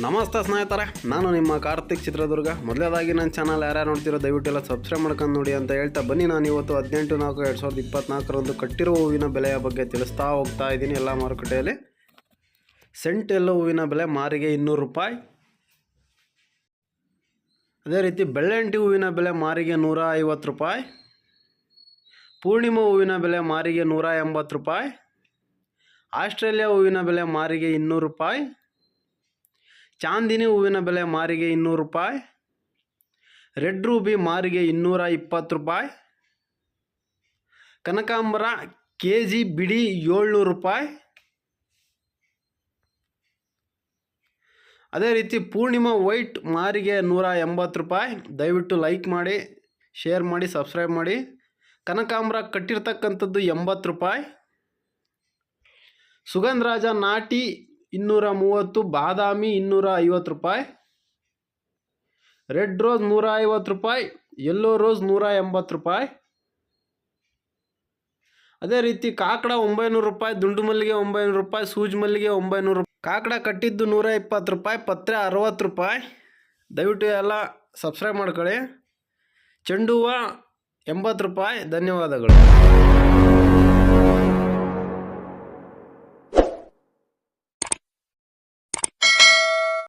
ನಮಸ್ತೆ ಸ್ನೇಹಿತರೆ, ನಾನು ನಿಮ್ಮ ಕಾರ್ತಿಕ್ ಚಿತ್ರದುರ್ಗ. ಮೊದಲೇದಾಗಿ ನನ್ನ ಚಾನಲ್ ಯಾರ್ಯಾರು ನೋಡ್ತಿರೋ ದಯವಿಟ್ಟು ಎಲ್ಲ ಸಬ್ಸ್ಕ್ರೈಬ್ ಮಾಡ್ಕೊಂಡು ನೋಡಿ ಅಂತ ಹೇಳ್ತಾ ಬನ್ನಿ. ನಾನು ಇವತ್ತು ಹದಿನೆಂಟು ನಾಲ್ಕು ಎರಡು ಸಾವಿರದ ಇಪ್ಪತ್ನಾಲ್ಕರಂದು ಕಟ್ಟಿರೋ ಹೂವಿನ ಬೆಲೆಯ ಬಗ್ಗೆ ತಿಳಿಸ್ತಾ ಹೋಗ್ತಾ ಇದ್ದೀನಿ ಎಲ್ಲ ಮಾರುಕಟ್ಟೆಯಲ್ಲಿ. ಸೆಂಟ್ ಎಲ್ಲ ಹೂವಿನ ಬೆಲೆ ಮಾರಿಗೆ ಇನ್ನೂರು ರೂಪಾಯಿ. ಅದೇ ರೀತಿ ಬೆಳ್ಳಂಟಿ ಹೂವಿನ ಬೆಲೆ ಮಾರಿಗೆ ನೂರ ರೂಪಾಯಿ. ಪೂರ್ಣಿಮಾ ಹೂವಿನ ಬೆಲೆ ಮಾರಿಗೆ ನೂರ ರೂಪಾಯಿ. ಆಸ್ಟ್ರೇಲಿಯಾ ಹೂವಿನ ಬೆಲೆ ಮಾರಿಗೆ ಇನ್ನೂರು ರೂಪಾಯಿ. ಚಾಂದಿನಿ ಹೂವಿನ ಬೆಲೆ ಮಾರಿಗೆ ಇನ್ನೂರು ರೂಪಾಯಿ, ರೆಡ್ ರೂಬಿ ಮಾರಿಗೆ ಇನ್ನೂರ ಇಪ್ಪತ್ತು ರೂಪಾಯಿ, ಕನಕಾಂಬರ ಕೆ ಜಿ ಬಿಡಿ ಏಳ್ನೂರು ರೂಪಾಯಿ. ಅದೇ ರೀತಿ ಪೂರ್ಣಿಮಾ ವೈಟ್ ಮಾರಿಗೆ ನೂರ ಎಂಬತ್ತು ರೂಪಾಯಿ. ದಯವಿಟ್ಟು ಲೈಕ್ ಮಾಡಿ, ಶೇರ್ ಮಾಡಿ, ಸಬ್ಸ್ಕ್ರೈಬ್ ಮಾಡಿ. ಕನಕಾಂಬರ ಕಟ್ಟಿರ್ತಕ್ಕಂಥದ್ದು ಎಂಬತ್ತು ರೂಪಾಯಿ. ಸುಗಂಧರಾಜ ನಾಟಿ ಇನ್ನೂರ ಮೂವತ್ತು ಬಾದಾಮಿ ಇನ್ನೂರ ಐವತ್ತು ರೂಪಾಯಿ. ರೆಡ್ ರೋಸ್ ನೂರ ಐವತ್ತು ರೂಪಾಯಿ, ಯೆಲ್ಲೋ ರೋಸ್ ನೂರ ಎಂಬತ್ತು ರೂಪಾಯಿ. ಅದೇ ರೀತಿ ಕಾಕಡ ಒಂಬೈನೂರು ರೂಪಾಯಿ, ದುಂಡು ಮಲ್ಲಿಗೆ ಒಂಬೈನೂರು ರೂಪಾಯಿ, ಸೂಜಿ ಮಲ್ಲಿಗೆ ಒಂಬೈನೂರು ರೂಪಾಯಿ. ಕಾಕಡ ಕಟ್ಟಿದ್ದು ನೂರ ಇಪ್ಪತ್ತು ರೂಪಾಯಿ, ಪತ್ರೆ ಅರವತ್ತು ರೂಪಾಯಿ. ದಯವಿಟ್ಟು ಎಲ್ಲ ಸಬ್ಸ್ಕ್ರೈಬ್ ಮಾಡ್ಕೊಳ್ಳಿ. ಚೆಂಡು ಹೂವು ಎಂಬತ್ತು ರೂಪಾಯಿ. ಧನ್ಯವಾದಗಳು.